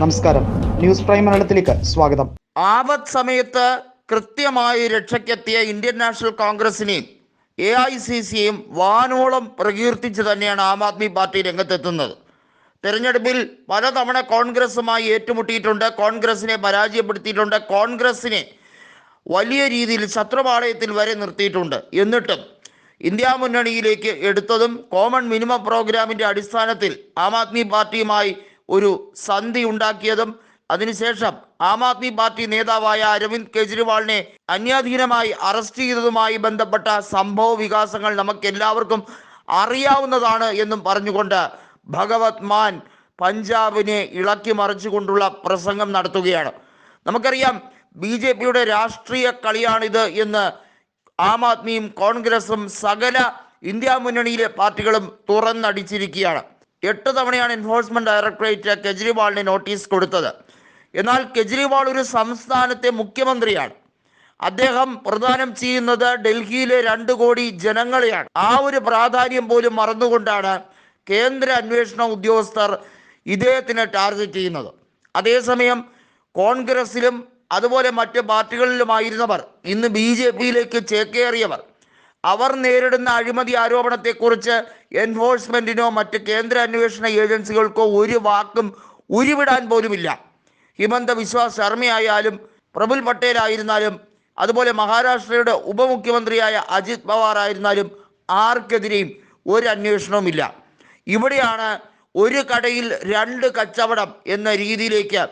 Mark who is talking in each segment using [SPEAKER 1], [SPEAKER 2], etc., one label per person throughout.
[SPEAKER 1] നമസ്കാരം. News prime മലയാളത്തിലേക്ക് സ്വാഗതം.
[SPEAKER 2] ആപത് സമയത്ത് കൃത്യമായി രക്ഷയ്ക്കെത്തിയ ഇന്ത്യൻ നാഷണൽ കോൺഗ്രസിനെയും എ ഐ സി സിയും വാനോളം പ്രകീർത്തിച്ച് തന്നെയാണ് ആം ആദ്മി പാർട്ടി രംഗത്തെത്തുന്നത്. തെരഞ്ഞെടുപ്പിൽ പലതവണ കോൺഗ്രസുമായി ഏറ്റുമുട്ടിയിട്ടുണ്ട്. കോൺഗ്രസിനെ പരാജയപ്പെടുത്തിയിട്ടുണ്ട്. കോൺഗ്രസിനെ വലിയ രീതിയിൽ ശത്രുപാളയത്തിൽ വരെ നിർത്തിയിട്ടുണ്ട്. എന്നിട്ടും ഇന്ത്യ മുന്നണിയിലേക്ക് എടുത്തതും കോമൺ മിനിമം പ്രോഗ്രാമിന്റെ അടിസ്ഥാനത്തിൽ ആം ആദ്മി പാർട്ടിയുമായി ഒരു സന്ധി ഉണ്ടാക്കിയതും അതിനുശേഷം ആം ആദ്മി പാർട്ടി നേതാവായ അരവിന്ദ് കെജ്രിവാളിനെ അന്യാധീനമായി അറസ്റ്റ് ചെയ്തതുമായി ബന്ധപ്പെട്ട സംഭവ വികാസങ്ങൾ നമുക്ക് എല്ലാവർക്കും അറിയാവുന്നതാണ് എന്നും പറഞ്ഞുകൊണ്ട് ഭഗവത് മാൻ പഞ്ചാബിനെ ഇളക്കി മറിച്ചുകൊണ്ടുള്ള പ്രസംഗം നടത്തുകയാണ്. നമുക്കറിയാം ബി ജെ പിയുടെ രാഷ്ട്രീയ കളിയാണിത് എന്ന് ആം ആദ്മിയും കോൺഗ്രസും സകല ഇന്ത്യ മുന്നണിയിലെ പാർട്ടികളും തുറന്നടിച്ചിരിക്കുകയാണ്. എട്ട് തവണയാണ് എൻഫോഴ്സ്മെന്റ് ഡയറക്ടറേറ്റ് കെജ്രിവാളിന് നോട്ടീസ് കൊടുത്തത്. എന്നാൽ കെജ്രിവാൾ ഒരു സംസ്ഥാനത്തെ മുഖ്യമന്ത്രിയാണ്. അദ്ദേഹം പ്രദാനം ചെയ്യുന്നത് ഡൽഹിയിലെ രണ്ട് കോടി ജനങ്ങളെയാണ്. ആ ഒരു പ്രാധാന്യം പോലും മറന്നുകൊണ്ടാണ് കേന്ദ്ര അന്വേഷണ ഉദ്യോഗസ്ഥർ ഇദ്ദേഹത്തിനെ ടാർഗറ്റ് ചെയ്യുന്നത്. അതേസമയം കോൺഗ്രസിലും അതുപോലെ മറ്റ് പാർട്ടികളിലുമായിരുന്നവർ ഇന്ന് ബി ജെ പിയിലേക്ക് ചേക്കേറിയവർ അവർ നേരിടുന്ന അഴിമതി ആരോപണത്തെക്കുറിച്ച് എൻഫോഴ്സ്മെന്റിനോ മറ്റ് കേന്ദ്ര അന്വേഷണ ഏജൻസികൾക്കോ ഒരു വാക്കും ഉരുവിടാൻ പോലുമില്ല. ഹിമന്ത വിശ്വാസ് ശർമ്മയായാലും പ്രഫുൽ പട്ടേലായിരുന്നാലും അതുപോലെ മഹാരാഷ്ട്രയുടെ ഉപമുഖ്യമന്ത്രിയായ അജിത് പവാർ ആയിരുന്നാലും ആർക്കെതിരെയും ഒരു അന്വേഷണവുമില്ല ഇവിടെയാണ് ഒരു കടയിൽ രണ്ട് കച്ചവടം എന്ന രീതിയിലേക്ക്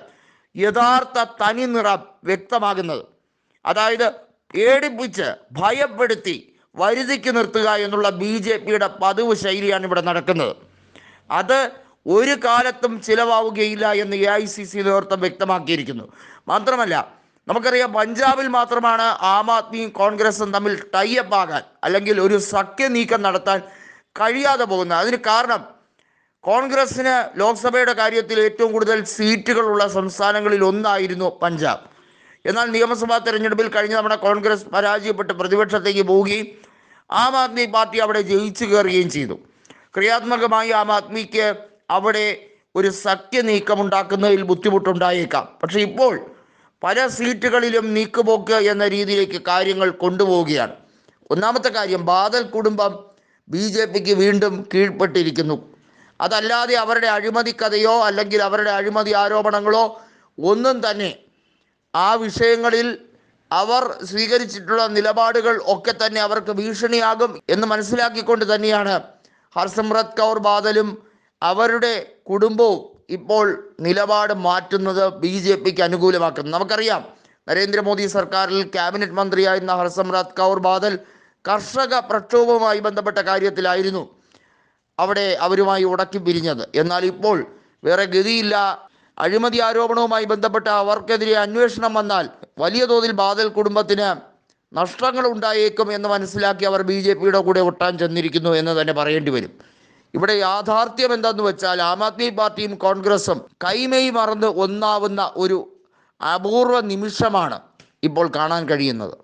[SPEAKER 2] യഥാർത്ഥ തനി നിറം വ്യക്തമാകുന്നത്. അതായത് പേടിപ്പിച്ച് ഭയപ്പെടുത്തി വരുതിക്ക് നിർത്തുക എന്നുള്ള ബി ജെ പിയുടെ പതിവ് ശൈലിയാണ് ഇവിടെ നടക്കുന്നത്. അത് ഒരു കാലത്തും ചിലവാവുകയില്ല എന്ന് എ ഐ സി സി നേതൃത്വം വ്യക്തമാക്കിയിരിക്കുന്നു. മാത്രമല്ല നമുക്കറിയാം പഞ്ചാബിൽ മാത്രമാണ് ആം ആദ്മിയും കോൺഗ്രസും തമ്മിൽ ടൈപ്പ് ആകാൻ അല്ലെങ്കിൽ ഒരു സഖ്യ നീക്കം നടത്താൻ കഴിയാതെ പോകുന്നത്. അതിന് കാരണം കോൺഗ്രസ്സിന് ലോക്സഭയുടെ കാര്യത്തിൽ ഏറ്റവും കൂടുതൽ സീറ്റുകളുള്ള സംസ്ഥാനങ്ങളിൽ ഒന്നായിരുന്നു പഞ്ചാബ്. എന്നാൽ നിയമസഭാ തെരഞ്ഞെടുപ്പിൽ കഴിഞ്ഞ തവണ കോൺഗ്രസ് പരാജയപ്പെട്ട് പ്രതിപക്ഷത്തേക്ക് പോവുകയും ആം ആദ്മി പാർട്ടി അവിടെ ജയിച്ചു കയറുകയും ചെയ്തു. ക്രിയാത്മകമായി ആം ആദ്മിക്ക് അവിടെ ഒരു സഖ്യ നീക്കം ഉണ്ടാക്കുന്നതിൽ ബുദ്ധിമുട്ടുണ്ടായേക്കാം. പക്ഷെ ഇപ്പോൾ പല സീറ്റുകളിലും നീക്കുപോക്ക് എന്ന രീതിയിലേക്ക് കാര്യങ്ങൾ കൊണ്ടുപോവുകയാണ്. ഒന്നാമത്തെ കാര്യം ബാദൽ കുടുംബം ബി ജെ പിക്ക് വീണ്ടും കീഴ്പ്പെട്ടിരിക്കുന്നു. അതല്ലാതെ അവരുടെ അഴിമതി കഥയോ അല്ലെങ്കിൽ അവരുടെ അഴിമതി ആരോപണങ്ങളോ ഒന്നും തന്നെ ആ വിഷയങ്ങളിൽ അവർ സ്വീകരിച്ചിട്ടുള്ള നിലപാടുകൾ ഒക്കെ തന്നെ അവർക്ക് ഭീഷണിയാകും എന്ന് മനസ്സിലാക്കിക്കൊണ്ട് തന്നെയാണ് ഹർസിമ്രത് കൗർ ബാദലും അവരുടെ കുടുംബവും ഇപ്പോൾ നിലപാട് മാറ്റുന്നത് ബി ജെ പിക്ക് അനുകൂലമാക്കുന്നു നമുക്കറിയാം നരേന്ദ്രമോദി സർക്കാരിൽ ക്യാബിനറ്റ് മന്ത്രിയായിരുന്ന ഹർസിമ്രത് കൗർ ബാദൽ കർഷക പ്രക്ഷോഭവുമായി ബന്ധപ്പെട്ട കാര്യത്തിലായിരുന്നു അവിടെ അവരുമായി ഉടക്കി പിരിഞ്ഞത്. എന്നാൽ ഇപ്പോൾ വേറെ ഗതിയില്ല. അഴിമതി ആരോപണവുമായി ബന്ധപ്പെട്ട അവർക്കെതിരെ അന്വേഷണം വന്നാൽ വലിയ തോതിൽ ബാദൽ കുടുംബത്തിന് നഷ്ടങ്ങൾ ഉണ്ടായേക്കും എന്ന് മനസ്സിലാക്കി അവർ ബി ജെ പിയുടെ കൂടെ ഒട്ടാൻ ചെന്നിരിക്കുന്നു എന്ന് തന്നെ പറയേണ്ടി വരും. ഇവിടെ യാഥാർത്ഥ്യം എന്താന്ന് വെച്ചാൽ ആം ആദ്മി പാർട്ടിയും കോൺഗ്രസും കൈമൈ മറന്ന് ഒന്നാവുന്ന ഒരു അപൂർവ നിമിഷമാണ് ഇപ്പോൾ കാണാൻ കഴിയുന്നത്.